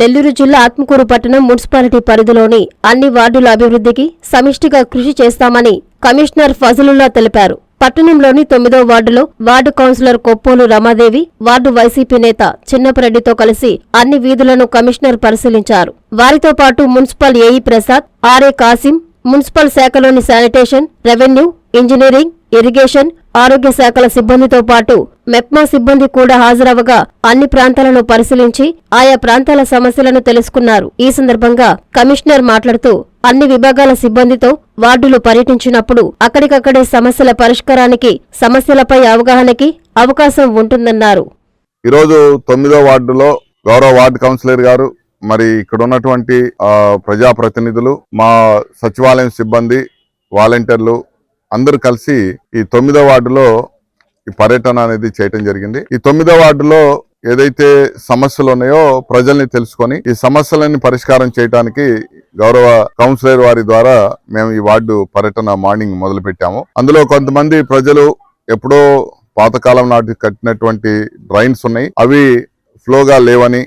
నెల్లూరు జిల్లా ఆత్మకూరు పట్టణం మున్సిపాలిటీ పరిధిలోని అన్ని వార్డుల అభివృద్ధికి సమిష్టిగా కృషి చేస్తామని కమిషనర్ ఫజలుల్లా తెలిపారు. పట్టణంలోని తొమ్మిదో వార్డులో ward councillor Koppolu Ramadevi ward YCP నేత చిన్నపరెడ్డితో కలిసి అన్ని వీధులను కమిషనర్ పరిశీలించారు. వారితో పాటు municipal AE Prasad RA Kasim municipal శాఖలోని sanitation revenue engineering irrigation ఆరోగ్య శాఖల సిబ్బందితో పాటు మెప్మా సిబ్బంది కూడా హాజరవగా అన్ని ప్రాంతాలను పరిశీలించి ఆయా ప్రాంతాల సమస్యలను తెలుసుకున్నారు. ఈ సందర్భంగా కమిషనర్ మాట్లాడుతూ అన్ని విభాగాల సిబ్బందితో వార్డులు పర్యటించినప్పుడు అక్కడికక్కడే సమస్యల పరిష్కారానికి సమస్యలపై అవగాహనకి అవకాశం ఉంటుందన్నారు. ఈరోజు తొమ్మిదో వార్డులో గౌరవ వార్డు కౌన్సిలర్ గారు మరి ఇక్కడ ఉన్నటువంటి ప్రజాప్రతినిధులు మా సచివాలయం సిబ్బంది వాలంటీర్లు అందరూ కలిసి ఈ తొమ్మిదో వార్డులో ఈ పర్యటన అనేది చేయటం జరిగింది. ఈ తొమ్మిదో వార్డులో ఏదైతే సమస్యలు ఉన్నాయో ప్రజల్ని తెలుసుకొని ఈ సమస్యలని పరిష్కారం చేయడానికి గౌరవ కౌన్సిలర్ వారి ద్వారా మేము ఈ వార్డు పర్యటన మార్నింగ్ మొదలు పెట్టాము అందులో కొంతమంది ప్రజలు ఎప్పుడో పాతకాలం నాటి కట్టినటువంటి డ్రైన్స్ ఉన్నాయి. అవి ఫ్లోగా లేవని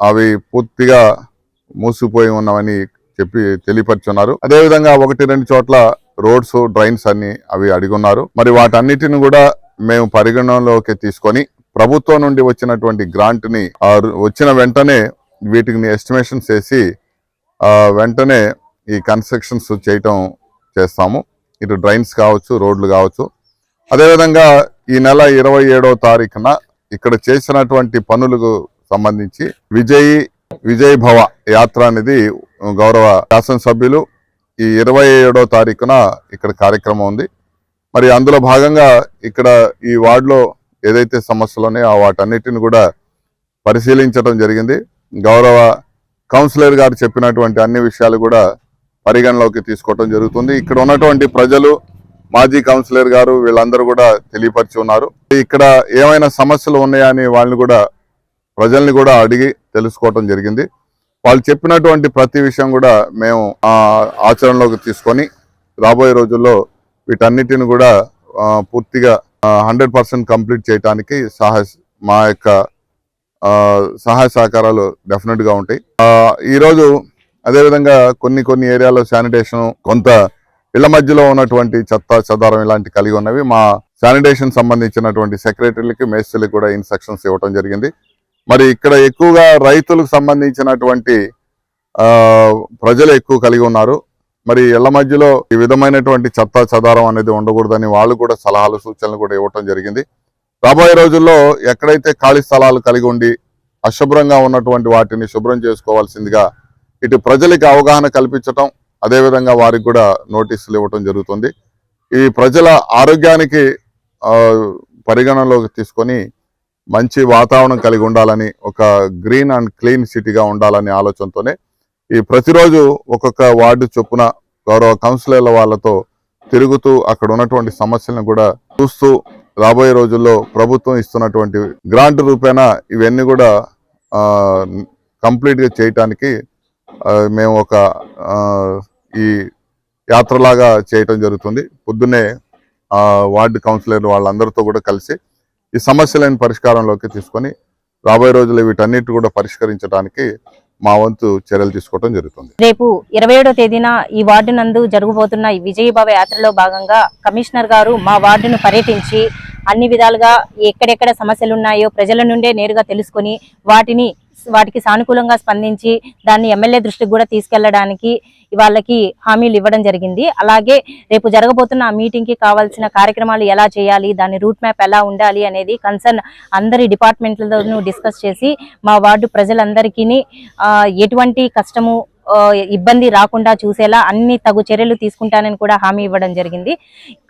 అవి పూర్తిగా మూసిపోయి ఉన్నామని చెప్పి తెలియపరుచున్నారు. అదేవిధంగా ఒకటి రెండు చోట్ల రోడ్స్ డ్రైన్స్ అన్ని అవి అడిగున్నారు. మరి వాటన్నిటిని కూడా మేము పరిగణనలోకి తీసుకొని ప్రభుత్వం నుండి వచ్చినటువంటి గ్రాంట్ని ఆ వచ్చిన వెంటనే వీటిని ఎస్టిమేషన్ చేసి వెంటనే ఈ కన్స్ట్రక్షన్స్ చేయటం చేస్తాము. ఇటు డ్రైన్స్ కావచ్చు రోడ్లు కావచ్చు. అదేవిధంగా ఈ నెల ఇరవై ఏడవ తారీఖున ఇక్కడ చేసినటువంటి పనులకు సంబంధించి విజయ్ విజయ్ భవ యాత్ర అనేది గౌరవ శాసనసభ్యులు ఈ ఇరవై ఏడో తారీఖున ఇక్కడ కార్యక్రమం ఉంది. మరి అందులో భాగంగా ఇక్కడ ఈ వార్డులో ఏదైతే సమస్యలు ఉన్నాయో ఆ వాటన్నిటిని కూడా పరిశీలించడం జరిగింది. గౌరవ కౌన్సిలర్ గారు చెప్పినటువంటి అన్ని విషయాలు కూడా పరిగణలోకి తీసుకోవడం జరుగుతుంది. ఇక్కడ ఉన్నటువంటి ప్రజలు మాజీ కౌన్సిలర్ గారు వీళ్ళందరూ కూడా తెలియపరిచి ఉన్నారు. ఇక్కడ ఏమైనా సమస్యలు ఉన్నాయా అని వాళ్ళని కూడా ప్రజల్ని కూడా అడిగి తెలుసుకోవటం జరిగింది. వాళ్ళు చెప్పినటువంటి ప్రతి విషయం కూడా మేము ఆచరణలోకి తీసుకొని రాబోయే రోజుల్లో వీటన్నిటిని కూడా పూర్తిగా హండ్రెడ్ పర్సెంట్ కంప్లీట్ చేయడానికి సహాయ మా యొక్క సహాయ సహకారాలు డెఫినెట్గా ఉంటాయి. ఈరోజు అదేవిధంగా కొన్ని కొన్ని ఏరియాలో శానిటేషన్ కొంత ఇళ్ళ మధ్యలో ఉన్నటువంటి చెత్త చెదారం ఇలాంటి కలిగి ఉన్నవి. మా శానిటేషన్ సంబంధించినటువంటి సెక్రటరీలకి మేస్త్రీలకు కూడా ఇన్స్ట్రక్షన్స్ ఇవ్వడం జరిగింది. మరి ఇక్కడ ఎక్కువగా రైతులకు సంబంధించినటువంటి ప్రజలు ఎక్కువ కలిగి ఉన్నారు. మరి ఇళ్ళ మధ్యలో ఈ విధమైనటువంటి చెత్త చెదారం అనేది ఉండకూడదని వాళ్ళు కూడా సలహాలు సూచనలు కూడా ఇవ్వటం జరిగింది. రాబోయే రోజుల్లో ఎక్కడైతే ఖాళీ స్థలాలు కలిగి ఉండి అశుభ్రంగా ఉన్నటువంటి వాటిని శుభ్రం చేసుకోవాల్సిందిగా ఇటు ప్రజలకి అవగాహన కల్పించటం అదేవిధంగా వారికి కూడా నోటీసులు ఇవ్వటం జరుగుతుంది. ఈ ప్రజల ఆరోగ్యానికి పరిగణనలోకి తీసుకొని మంచి వాతావరణం కలిగి ఉండాలని ఒక గ్రీన్ అండ్ క్లీన్ సిటీగా ఉండాలనే ఆలోచనతోనే ఈ ప్రతిరోజు ఒక్కొక్క వార్డు చొప్పున గౌరవ కౌన్సిలర్ల వాళ్ళతో తిరుగుతూ అక్కడ ఉన్నటువంటి సమస్యలను కూడా చూస్తూ రాబోయే రోజుల్లో ప్రభుత్వం ఇస్తున్నటువంటి గ్రాంట్ రూపేణా ఇవన్నీ కూడా కంప్లీట్గా చేయటానికి మేము ఒక ఈ యాత్రలాగా చేయటం జరుగుతుంది. పొద్దున్నే వార్డు కౌన్సిలర్ వాళ్ళందరితో కూడా కలిసి ఈ సమస్యలను పరిష్కారంలోకి తీసుకొని రాబోయే రోజుల్లో వీటన్నిటి కూడా పరిష్కరించడానికి మా వంతు చర్యలు తీసుకోవడం జరుగుతుంది. రేపు ఇరవై ఏడో తేదీన ఈ వార్డు నందు జరగబోతున్న ఈ విజయభావ యాత్రలో భాగంగా కమిషనర్ గారు మా వార్డును పర్యటించి అన్ని విధాలుగా ఎక్కడెక్కడ సమస్యలు ఉన్నాయో ప్రజల నుండే నేరుగా తెలుసుకొని వాటిని వాటికి సానుకూలంగా స్పందించి దాన్ని ఎమ్మెల్యే దృష్టికి కూడా తీసుకెళ్ళడానికి వాళ్ళకి హామీలు ఇవ్వడం జరిగింది. అలాగే రేపు జరగబోతున్న ఆ మీటింగ్కి కావాల్సిన కార్యక్రమాలు ఎలా చేయాలి దాని రూట్ మ్యాప్ ఎలా ఉండాలి అనేది కన్సర్న్ అందరి డిపార్ట్మెంట్లతోనూ డిస్కస్ చేసి మా వార్డు ప్రజలందరికీ ఎటువంటి కష్టము ఇబ్బంది రాకుండా చూసేలా అన్ని తగు చర్యలు తీసుకుంటానని కూడా హామీ ఇవ్వడం జరిగింది.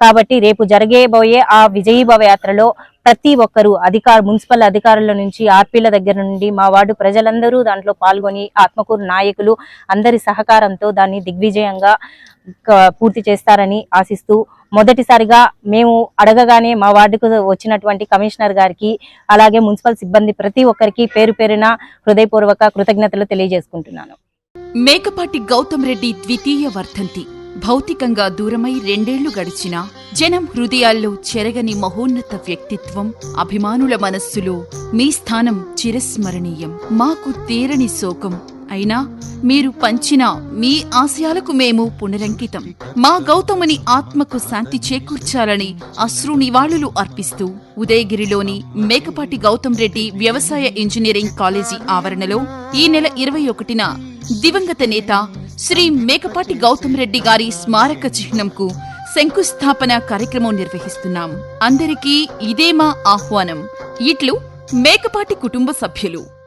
కాబట్టి రేపు జరగబోయే ఆ విజయీభవ యాత్రలో ప్రతి ఒక్కరూ అధికార మున్సిపల్ అధికారుల నుంచి ఆర్పీల దగ్గర నుండి మా వార్డు ప్రజలందరూ దాంట్లో పాల్గొని ఆత్మకూరు నాయకులు అందరి సహకారంతో దాన్ని దిగ్విజయంగా పూర్తి చేస్తారని ఆశిస్తూ మొదటిసారిగా మేము అడగగానే మా వార్డుకు వచ్చినటువంటి కమిషనర్ గారికి అలాగే మున్సిపల్ సిబ్బంది ప్రతి ఒక్కరికి పేరు పేరున హృదయపూర్వక కృతజ్ఞతలు తెలియజేసుకుంటున్నాను. మేకపాటి గౌతమ్ రెడ్డి ద్వితీయ వర్ధంతి. భౌతికంగా దూరమై రెండేళ్ళు గడిచినా జనం హృదయాల్లో చెరగని మహోన్నత వ్యక్తిత్వం అభిమానుల మనస్సులో మీ స్థానం చిరస్మరణీయం. మాకు తీరని శోకం. అయినా మీరు పంచిన మీ ఆశయాలకు మేము పునరంకితం. మా గౌతముని ఆత్మకు శాంతి చేకూర్చాలని అశ్రు నివాళులు అర్పిస్తూ ఉదయగిరిలోని మేకపాటి గౌతమ్ రెడ్డి వ్యవసాయ ఇంజనీరింగ్ కాలేజీ ఆవరణలో ఈ నెల ఇరవై ఒకటిన దివంగత నేత శ్రీ మేకపాటి గౌతమ్ రెడ్డి గారి స్మారక చిహ్నంకు శంకుస్థాపన కార్యక్రమం నిర్వహిస్తున్నాం. అందరికీ ఇదే మా ఆహ్వానం. ఇట్లు మేకపాటి కుటుంబ సభ్యులు.